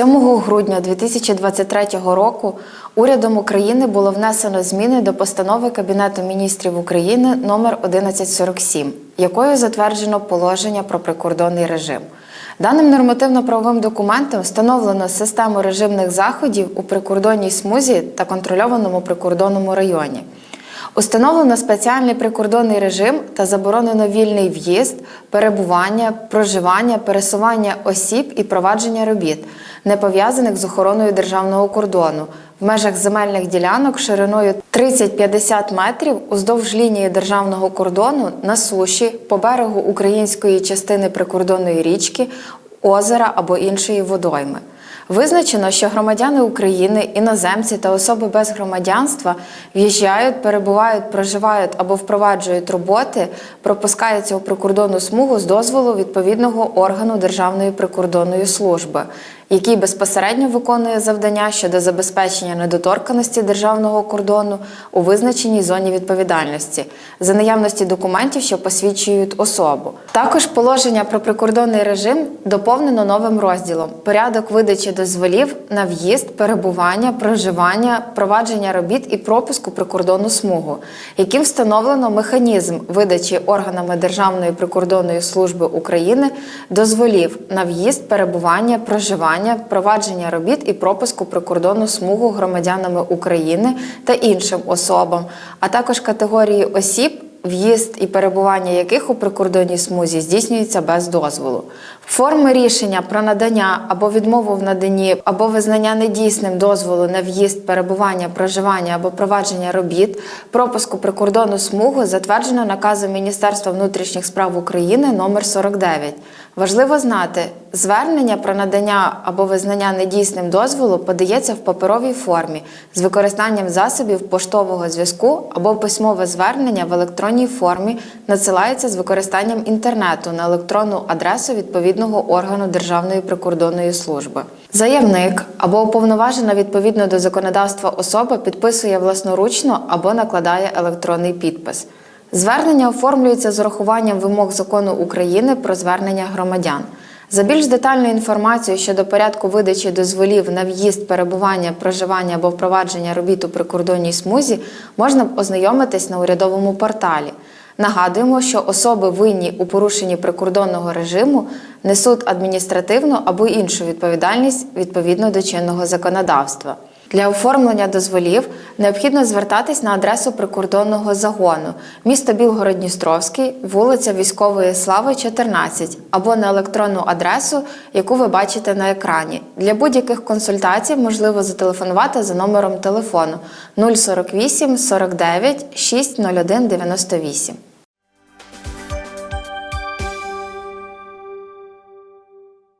7 грудня 2023 року урядом України було внесено зміни до постанови Кабінету міністрів України номер 1147, якою затверджено положення про прикордонний режим. Даним нормативно-правовим документом встановлено систему режимних заходів у прикордонній смузі та контрольованому прикордонному районі. Установлено спеціальний прикордонний режим та заборонено вільний в'їзд, перебування, проживання, пересування осіб і провадження робіт, не пов'язаних з охороною державного кордону. В межах земельних ділянок шириною 30-50 метрів уздовж лінії державного кордону на суші по берегу української частини прикордонної річки, озера або іншої водойми. Визначено, що громадяни України, іноземці та особи без громадянства в'їжджають, перебувають, проживають або впроваджують роботи, пропускаються у прикордонну смугу з дозволу відповідного органу Державної прикордонної служби, який безпосередньо виконує завдання щодо забезпечення недоторканості державного кордону у визначеній зоні відповідальності за наявності документів, що посвідчують особу. Також положення про прикордонний режим доповнено новим розділом порядок видачі дозволів на в'їзд, перебування, проживання, провадження робіт і пропуску прикордонну смугу, яким встановлено механізм видачі органами Державної прикордонної служби України дозволів на в'їзд, перебування, проживання, провадження робіт і пропуску прикордонну смугу громадянами України та іншим особам, а також категорії осіб в'їзд і перебування яких у прикордонній смузі здійснюється без дозволу. Форми рішення про надання або відмову в наданні, або визнання недійсним дозволу на в'їзд, перебування, проживання або провадження робіт, пропуску прикордонну смугу затверджено наказом Міністерства внутрішніх справ України номер 49. Важливо знати, звернення про надання або визнання недійсним дозволу подається в паперовій формі з використанням засобів поштового зв'язку або письмове звернення в електронній формі надсилається з використанням інтернету на електронну адресу відповідного органу Державної прикордонної служби. Заявник або уповноважена відповідно до законодавства особа підписує власноручно або накладає електронний підпис. Звернення оформлюється з урахуванням вимог закону України про звернення громадян. За більш детальну інформацію щодо порядку видачі дозволів на в'їзд, перебування, проживання або впровадження робіт у прикордонній смузі можна ознайомитись на урядовому порталі. Нагадуємо, що особи винні у порушенні прикордонного режиму несуть адміністративну або іншу відповідальність відповідно до чинного законодавства. Для оформлення дозволів необхідно звертатись на адресу прикордонного загону місто Білгород-Дністровський, вулиця Військової Слави, 14 або на електронну адресу, яку ви бачите на екрані. Для будь-яких консультацій можливо зателефонувати за номером телефону 048 49 601 98.